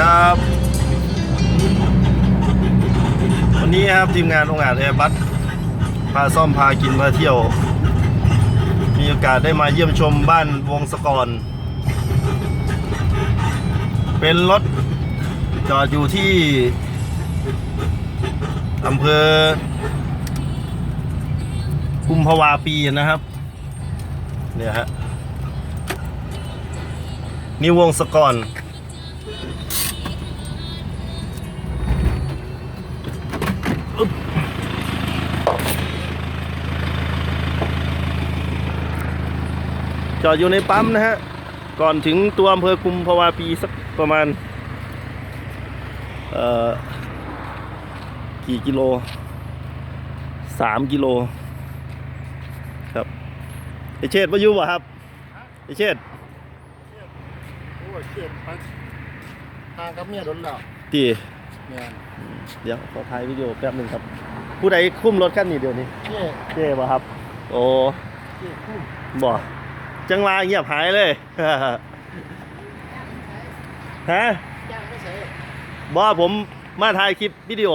ครับ วันนี้ครับทีมงานองค์อาจแอร์บัสพาซ่อมพากินพาเที่ยว มีโอกาสได้มาเยี่ยมชมบ้านวงศกร เป็นรถจอดอยู่ที่อำเภอกุมภาวาปีนะครับ เนี่ยฮะนี่วงศกร จอดอยู่ในปั๊มนะฮะ ก่อนถึงตัวอำเภอกุมภาวาปีสักประมาณ เอ่อ กี่กิโลสามกิโล ครับไอเชษฐ์ว่าอยู่ป่ะครับไอเชษฐ์โอ้ยเจ็บไปทางกับเมียโดนแล้วตี เมียเดี๋ยวขอถ่ายวิดีโอแป๊บหนึ่งครับ ผู้ใดคุ้มรถคันนี้เดี๋ยวนี้เจ๊เจ๊ป่ะครับ โอ้เจ๊คู่บ่จังหวะเงียบหายเลยฮะจ้างไม่ใช่บ่ผมมาถ่ายคลิปวิดีโอ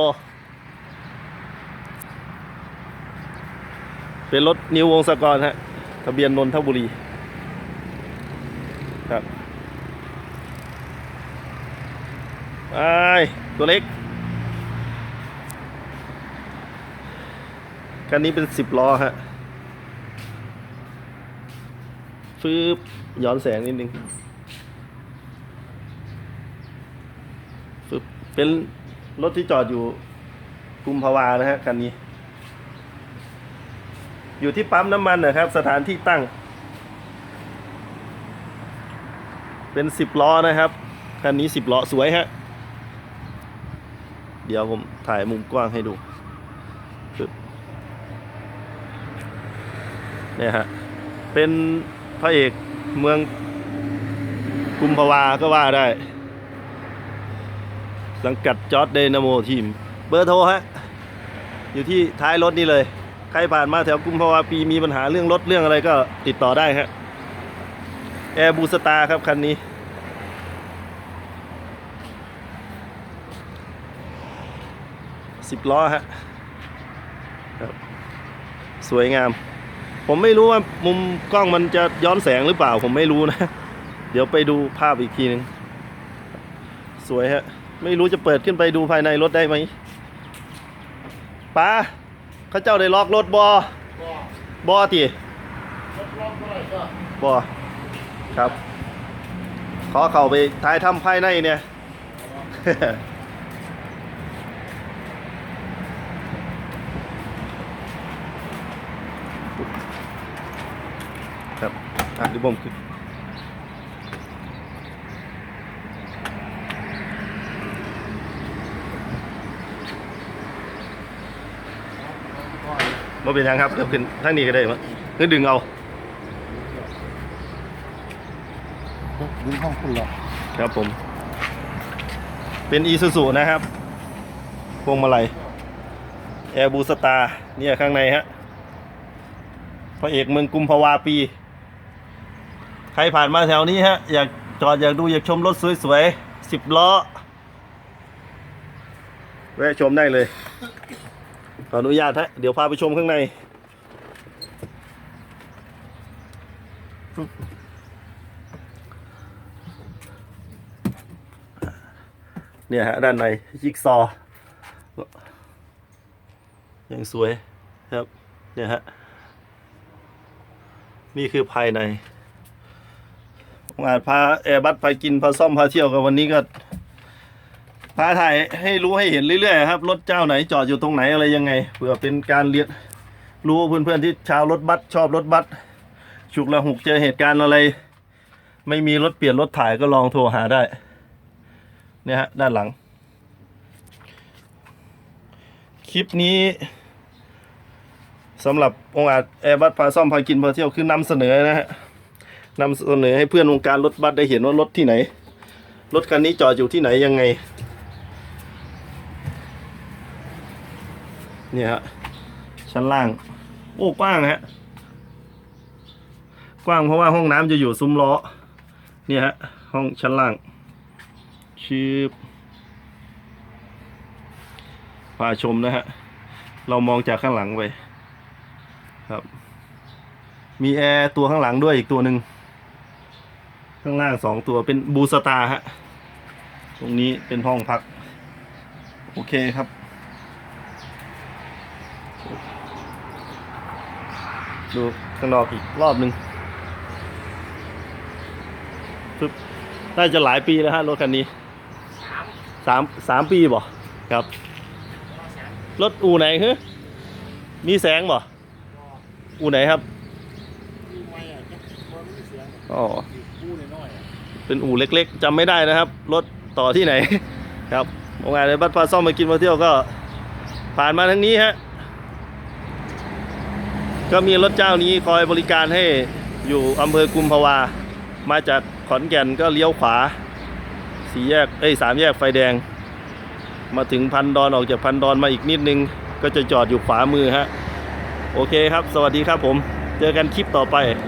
เป็นรถนิววงศกรฮะทะเบียนนนทบุรีครับไอ้าย ตัวเล็กคันนี้เป็นสิบล้อฮะฟืบย้อนแสงนิดนึงฟึบเป็นรถที่จอดอยู่กุมภาวานะฮะคันนี้ อยู่ที่ปั๊มน้ำมันนะครับ สถานที่ตั้ง เป็นสิบล้อนะครับ คันนี้สิบล้อสวยฮะ เดี๋ยวผมถ่ายมุมกว้างให้ดูเนี่ยฮะ เป็นพระเอกเมืองกุมภาวาก็ว่าได้ สังกัดจอร์ดเดนาโมทีม เบอร์โทรฮะ อยู่ที่ท้ายรถนี่เลย ใครผ่านมาแถวกุมภาวาปีมีปัญหาเรื่องรถเรื่องอะไรก็ติดต่อได้ฮะ แอร์บูสตาครับคันนี้ สิบล้อฮะครับสวยงาม ผมไม่รู้ว่ามุมกล้องมันจะย้อนแสงหรือเปล่า ผมไม่รู้นะ เดี๋ยวไปดูภาพอีกทีหนึง สวยฮะ ไม่รู้จะเปิดขึ้นไปดูภายในรถได้ไหมป้าเขาเจ้าได้ล็อกรถบอบอตีบอครับ ขอเข้าไปถ่ายทำภายในเนี่ย ครับอะเดี๋ยวผมขึ้นมาเป็นยังครับเดี๋ยวขึ้นทางนี้ก็ได้มั้งคือดึงเอาดึงห้องคุณเหรอครับผม เป็นอีซูซูนะครับ พวงมาลัยแอร์บูสตาร์เนี่ยข้างในฮะพระเอกเมืองกุมภาวาปี ใครผ่านมาแถวนี้ฮะ อยากจอดอยากดูอยากชมรถสวยๆสิบล้อแวะชมได้เลย ขออนุญาตฮะ เดี๋ยวพาไปชมข้างใน เนี่ยฮะ ด้านในจิ๊กซอว์ยังสวยครับ เนี่ยฮะ นี่คือภายใน มอาจพาแอร์บัสไปกินพาซ่อมพาเที่ยวกันวันนี้ก็พาถ่ายให้รู้ให้เห็นเรื่อยๆครับรถเจ้าไหนจอดอยู่ตรงไหนอะไรยังไงเผื่อเป็นการเรียนรู้เพื่อนๆที่ชาวรถบัสชอบรถบัสฉุกละหุกเจอเหตุการณ์อะไร ไม่มีรถเปลี่ยนรถถ่ายก็ลองโทรหาได้เนี่ยฮะด้านหลัง คลิปนี้สำหรับองค์อาจแอร์บัสพาซ่อมพากินพาเที่ยวคือนำเสนอนะฮะ นำเสนอให้เพื่อนวงการรถบัสได้เห็นว่ารถที่ไหน รถคันนี้จอดอยู่ที่ไหนยังไง เนี่ยฮะชั้นล่าง โอ้กว้างฮะ กว้างเพราะว่าห้องน้ำจะอยู่ซุ้มล้อ เนี่ยฮะ ห้องชั้นล่างชืบพาชมนะฮะ เรามองจากข้างหลังไป ครับ มีแอร์ตัวข้างหลังด้วยอีกตัวหนึ่ง ข้างล่างสองตัวเป็นบูสตาร์ฮะ ตรงนี้เป็นห้องพัก โอเคครับ ดูข้างนอกอีกรอบหนึ่งปึ๊บน่าจะหลายปีแล้วฮะรถคันนี้สามสามปีบ่ครับ รถอู่ไหนฮึมีแสงบ่อู่ไหนครับดูไม่อะจะมันไม่เสียงอ๋ เป็นอู่เล็กๆจำไม่ได้นะครับ รถต่อที่ไหน ครับโรงงานในบัตรพาซ่อมมากินมาเที่ยวก็ ผ่านมาทางนี้ฮะก็มีรถเจ้านี้คอยบริการให้อยู่อำเภอกุมภาวา มาจากขอนแก่นก็เลี้ยวขวาสี่แยกเอ้ยสามแยกไฟแดง มาถึงพันดอนออกจากพันดอนมาอีกนิดนึง ก็จะจอดอยู่ขวามือฮะ โอเคครับ สวัสดีครับผม เจอกันคลิปต่อไป